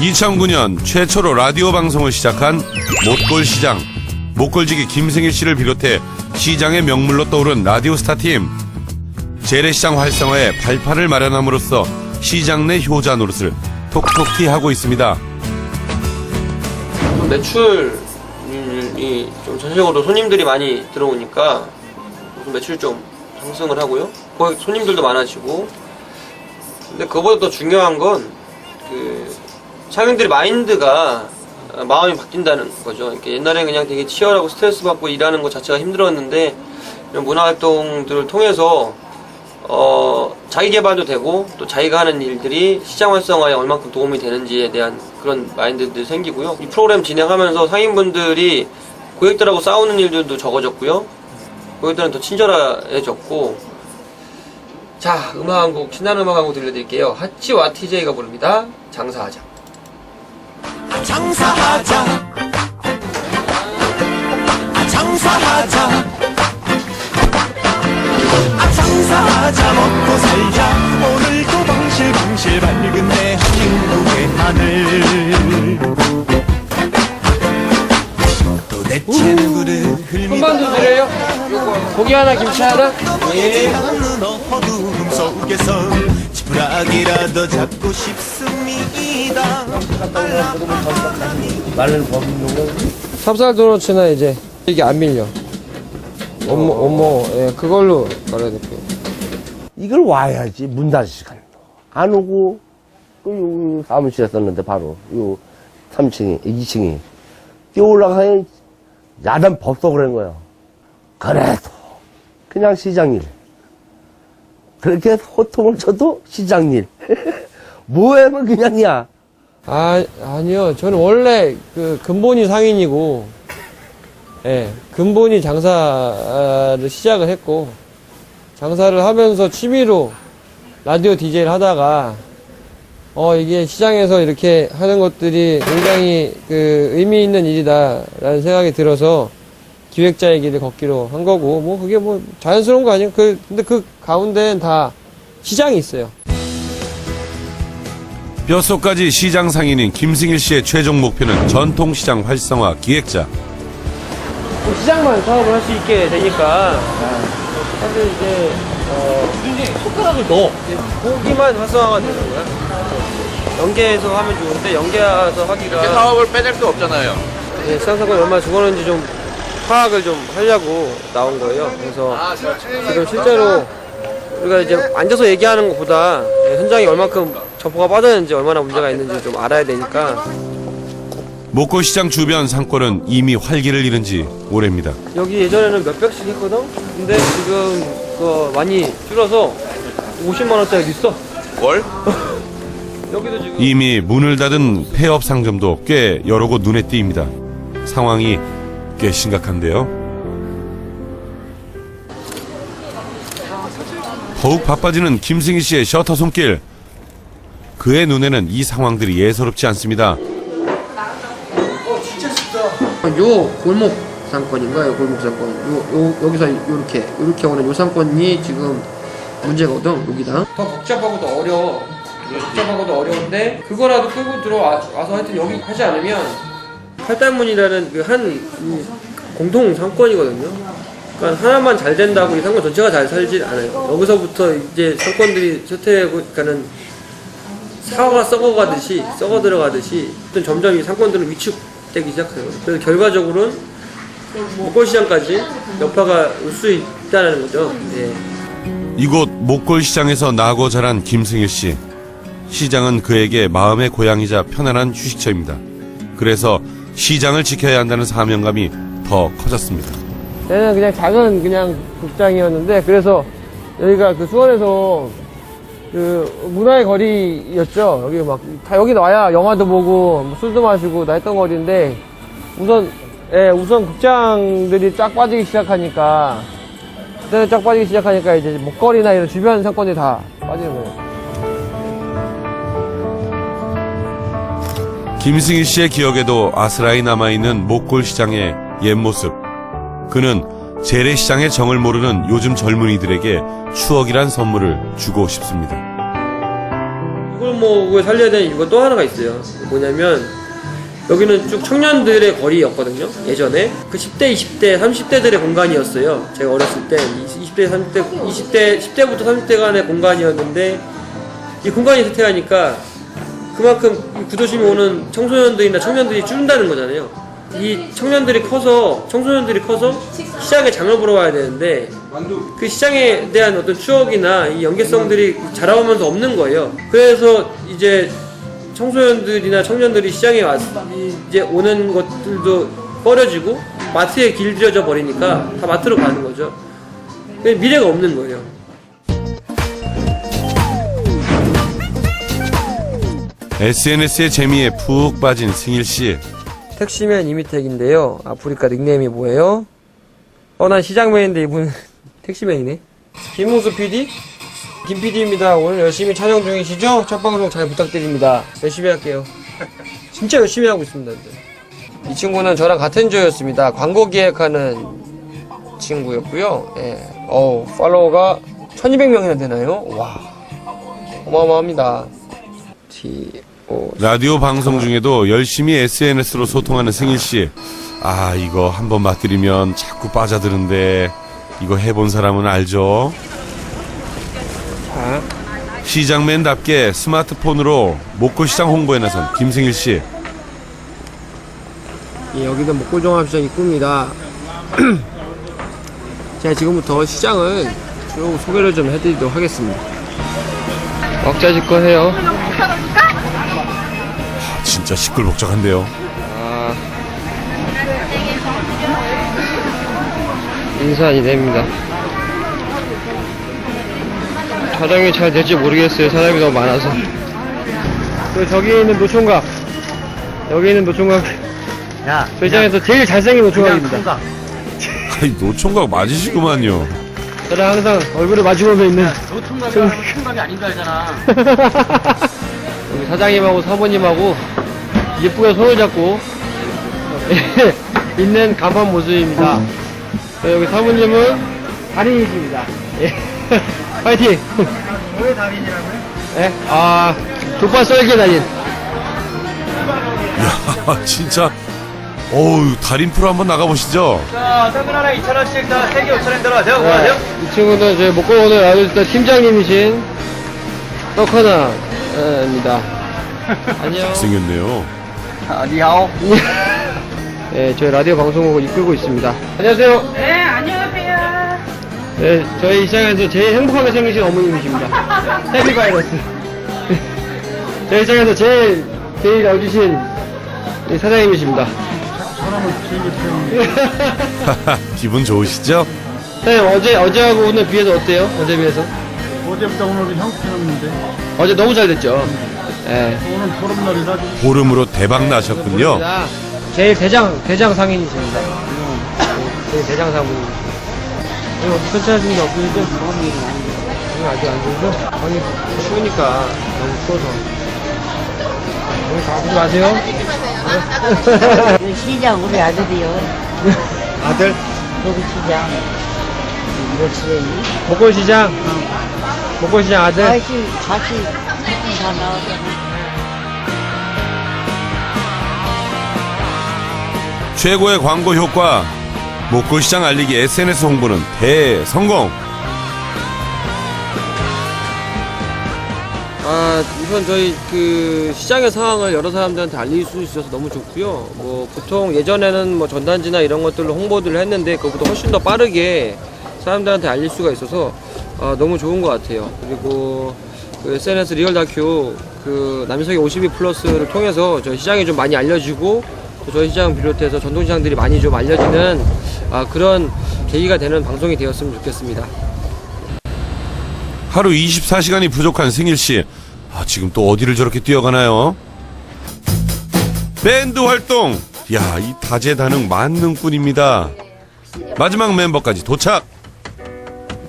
2009년 최초로 라디오 방송을 시작한 못골 시장. 못골지기 김승일 씨를 비롯해 시장의 명물로 떠오른 라디오 스타팀. 재래시장 활성화에 발판을 마련함으로써 시장 내 효자 노릇을 톡톡히 하고 있습니다. 매출이 좀 전체적으로 손님들이 많이 들어오니까 매출 좀 상승을 하고요. 손님들도 많아지고. 근데 그거보다 더 중요한 건그 상인들의 마인드가 어, 마음이 바뀐다는 거죠. 이렇게 옛날에 그냥 되게 치열하고 스트레스 받고 일하는 것 자체가 힘들었는데 이런 문화 활동들을 통해서 어, 자기 개발도 되고 또 자기가 하는 일들이 시장 활성화에 얼만큼 도움이 되는지에 대한 그런 마인드들이 생기고요. 이 프로그램 진행하면서 상인분들이 고객들하고 싸우는 일들도 적어졌고요. 고객들은 더 친절해졌고. 자, 음악 한 곡, 신나는 음악 한 곡 들려드릴게요. 하치와 TJ가 부릅니다. 장사하자. 장사하자 아 장사하자 아 장사하자 먹고 살자 오늘도 방실방실 밝은 대한민국의 하늘 도대체 누구를 드려요? 고기 하나, 김치 하나? 예. 없는 어두움 속에서 지푸라기라도 잡고 싶습니다. 찹쌀 도너츠나 이제 이게 안 밀려. 어머, 어머, 예, 그걸로 말해드릴게요. 이걸 와야지 문 닫을 시간 안 오고 그 요, 사무실에 썼는데 바로 요 3층이 2층이 뛰어 올라가니 야단 법석을 한 거예요 그래도. 그냥 시장일 그렇게 호통을 쳐도 시장일 뭐해면 그냥이야 아, 아니요. 저는 원래 그 근본이 상인이고, 예, 근본이 장사를 시작을 했고, 장사를 하면서 취미로 라디오 DJ를 하다가, 어, 이게 시장에서 이렇게 하는 것들이 굉장히 그 의미 있는 일이다라는 생각이 들어서 기획자의 길을 걷기로 한 거고, 뭐 그게 뭐 자연스러운 거 아니에요? 그, 근데 그 가운데는 다 시장이 있어요. 뼛속까지 시장 상인인 김승일 씨의 최종 목표는 전통시장 활성화 기획자. 뭐 시장만 사업을 할 수 있게 되니까 사실 이제 어 손가락을 넣어 고기만 활성화가 되는 거야 연계해서 하면 좋은데 연계해서 하기가 사업을 빼낼 수 없잖아요. 예, 시장사건이 얼마나 죽었는지 좀 파악을 좀 하려고 나온 거예요 그래서 지금 실제로 우리가 이제 앉아서 얘기하는 것보다 예, 현장에 얼마큼 점포가 빠졌는지 얼마나 문제가 있는지 좀 알아야 되니까 목골시장 주변 상권은 이미 활기를 잃은 지 오래입니다. 여기 예전에는 몇백씩 했거든? 근데 지금 그 많이 줄어서 50만 원짜리 있어. 월? 여기도 지금 이미 문을 닫은 폐업 상점도 꽤 여러 곳 눈에 띄입니다. 상황이 꽤 심각한데요. 더욱 바빠지는 김승희 씨의 셔터 손길. 그의 눈에는 이 상황들이 예사롭지 않습니다. 요 골목 상권인가요? 골목 상권. 요, 요 여기서 요렇게 요렇게 오는 요 상권이 지금 문제거든. 여기다. 더 복잡하고도 어려워. 복잡하고도 어려운데 그거라도 끌고 들어와서 하여튼 여기 하지 않으면 팔단문이라는 그 한 공동 상권이거든요. 그러니까 하나만 잘 된다고 이 상권 전체가 잘 살진 않아요. 여기서부터 이제 상권들이 쇠퇴하고 그러니까는 사과가 썩어가듯이 썩어 들어가듯이 점점 이 상권들은 위축되기 시작해요. 그래서 결과적으로는 목골시장까지 여파가 올 수 있다는 거죠. 예. 이곳 목골시장에서 나고 자란 김승일 씨. 시장은 그에게 마음의 고향이자 편안한 휴식처입니다. 그래서 시장을 지켜야 한다는 사명감이 더 커졌습니다. 얘는 그냥 작은 그냥 극장이었는데 그래서 여기가 그 수원에서 그 문화의 거리였죠. 여기 막 다 여기 와야 영화도 보고 뭐 술도 마시고 나 했던 거리인데 우선 예, 우선 극장들이 쫙 빠지기 시작하니까 그때는 쫙 빠지기 시작하니까 이제 목거리나 이런 주변 상권이 다 빠지는 거예요. 김승일 씨의 기억에도 아스라이 남아있는 목골 시장의 옛 모습. 그는 재래시장의 정을 모르는 요즘 젊은이들에게 추억이란 선물을 주고 싶습니다. 이걸 뭐왜 살려야 되는 이유가 또 하나가 있어요. 뭐냐면 여기는 쭉 청년들의 거리였거든요. 예전에 그 10대, 20대, 30대들의 공간이었어요. 제가 어렸을 때 20대, 30대, 20대, 10대부터 30대 간의 공간이었는데 이 공간이 쇠퇴하니까 그만큼 이 구도심이 오는 청소년들이나 청년들이 줄는다는 거잖아요. 이 청년들이 커서 청소년들이 커서 시장에 장을 보러 와야 되는데 그 시장에 대한 어떤 추억이나 이 연계성들이 자라오면서 없는 거예요. 그래서 이제 청소년들이나 청년들이 시장에 왔 이제 오는 것들도 꺼려지고 마트에 길들여져 버리니까 다 마트로 가는 거죠. 미래가 없는 거예요. SNS의 재미에 푹 빠진 승일 씨. 택시맨 이미택인데요. 아프리카 닉네임이 뭐예요? 어, 난 시장맨인데 이분 택시맨이네. 김웅수 PD? 김 PD입니다. 오늘 열심히 촬영 중이시죠? 첫 방송 잘 부탁드립니다. 열심히 할게요. 진짜 열심히 하고 있습니다. 근데. 이 친구는 저랑 같은 조였습니다. 광고 기획하는 친구였고요. 예. 어우, 팔로워가 1200명이나 되나요? 와. 어마어마합니다. T, O, 라디오 방송 중에도 열심히 SNS로 소통하는 승일 씨. 아, 이거 한번 맛들이면 자꾸 빠져드는데 이거 해본 사람은 알죠? 자. 시장맨답게 스마트폰으로 목골시장 홍보에 나선 김승일 씨. 예, 여기는 목골종합시장 입구입니다. 제가 지금부터 시장을 쭉 소개를 좀 해드리도록 하겠습니다. 왁자지껄 해요. 진짜 시끌벅적한데요. 아, 인사이 됩니다. 촬영이 잘 될지 모르겠어요. 사람이 너무 많아서. 그 저기 있는 노총각. 여기 있는 노총각. 야, 저 시장에서 제일 잘생긴 노총각입니다. 아이, 노총각 맞으시구만요. 저랑 항상 얼굴을 마주보며 있는 총각이 아닌 줄 알잖아. 여기 사장님하고 사모님하고 예쁘게 손을 잡고 있는 간판 모습입니다. 네, 여기 사모님은 달인이십니다. 예. 파이팅! 왜 달인이라고요? 예? 아, 족발 썰기 달인. 야, 진짜. 어우, 달인 프로 한번 나가보시죠. 자, 세분 하나 2,000원씩 다 3개 5,000원 들어. 제가 네, 뭐하죠? 이 친구는 저희 오늘 라디오스타 팀장님이신 떡하나입니다. 안녕. 생겼네요. 아니요. 예, 저희 라디오 방송국을 이끌고 있습니다. 안녕하세요. 네, 안녕하세요. 네, 저희 시장에서 제일 행복하게 생기신 어머님이십니다. 해피바이러스. 저희 시장에서 제일, 제일 어주신 이 사장님이십니다. 기분 좋으시죠? 사장님, 어제, 어제하고 오늘 비해서 어때요? 어제 비해서? 어제부터 오늘은 형편없는데 어제 너무 잘 됐죠? 예. 오늘 보름날이라 좀 보름으로 대박 나셨군요. 자, 제일 대장, 대장 상인이십니다. 제일 대장 상인이십니다. 여기 어디 괜찮으신 게 없으시죠? 여기 아직 안 좋죠? 아니, 추우니까 너무 추워서. 여기 가보지 마세요. 시장 우리 아들이요. 아들, 여기 시장. 몇 시에니? 목골시장. 목골시장 아들. 다시, 다시, 다 나오 최고의 광고 효과. 목골시장 알리기 SNS 홍보는 대성공. 아, 우선 저희 그 시장의 상황을 여러 사람들한테 알릴 수 있어서 너무 좋고요. 뭐 보통 예전에는 뭐 전단지나 이런 것들로 홍보들을 했는데 그것보다 훨씬 더 빠르게 사람들한테 알릴 수가 있어서 아, 너무 좋은 것 같아요. 그리고 그 SNS 리얼 다큐 그 남석의 52 플러스를 통해서 저희 시장이 좀 많이 알려지고 또 저희 시장 비롯해서 전통시장들이 많이 좀 알려지는 아, 그런 계기가 되는 방송이 되었으면 좋겠습니다. 하루 24시간이 부족한 승일 씨. 아, 지금 또 어디를 저렇게 뛰어가나요? 밴드 활동. 야, 이 다재다능 만능꾼입니다. 마지막 멤버까지 도착.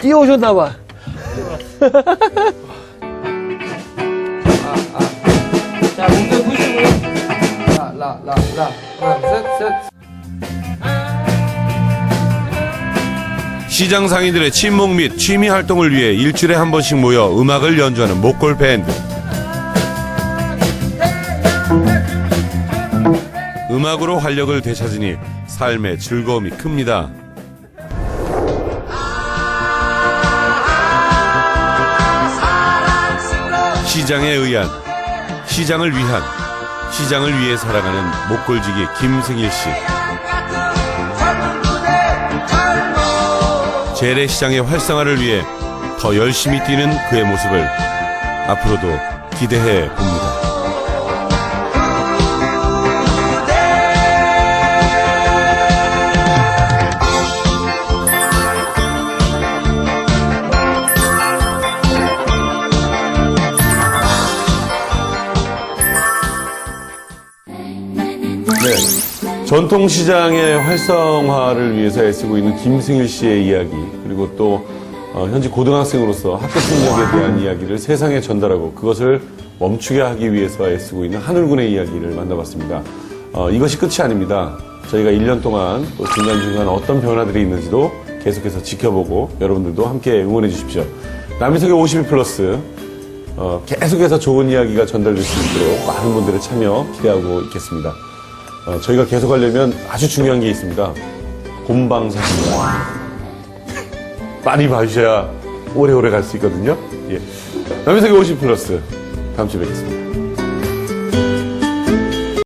뛰어오셨나 봐. 라, 라, 라. 시장 상인들의 친목 및 취미 활동을 위해 일주일에 한 번씩 모여 음악을 연주하는 목골 밴드. 음악으로 활력을 되찾으니 삶의 즐거움이 큽니다. 시장에 의한, 시장을 위한, 시장을 위해 살아가는 목골지기 김승일 씨. 재래시장의 활성화를 위해 더 열심히 뛰는 그의 모습을 앞으로도 기대해 봅니다. 전통시장의 활성화를 위해서 애쓰고 있는 김승일 씨의 이야기, 그리고 또 어, 현재 고등학생으로서 학교 폭력에 대한 이야기를 세상에 전달하고 그것을 멈추게 하기 위해서 애쓰고 있는 하늘군의 이야기를 만나봤습니다. 어, 이것이 끝이 아닙니다. 저희가 1년 동안 또 중간중간 어떤 변화들이 있는지도 계속해서 지켜보고 여러분들도 함께 응원해 주십시오. 남희석의 52 플러스 어, 계속해서 좋은 이야기가 전달될 수 있도록 많은 분들의 참여 기대하고 있겠습니다. 어, 저희가 계속 하려면 아주 중요한 게 있습니다. 본방사수입니다. 많이 봐주셔야 오래오래 갈 수 있거든요. 예. 남희석의 50 플러스. 다음 주에 뵙겠습니다.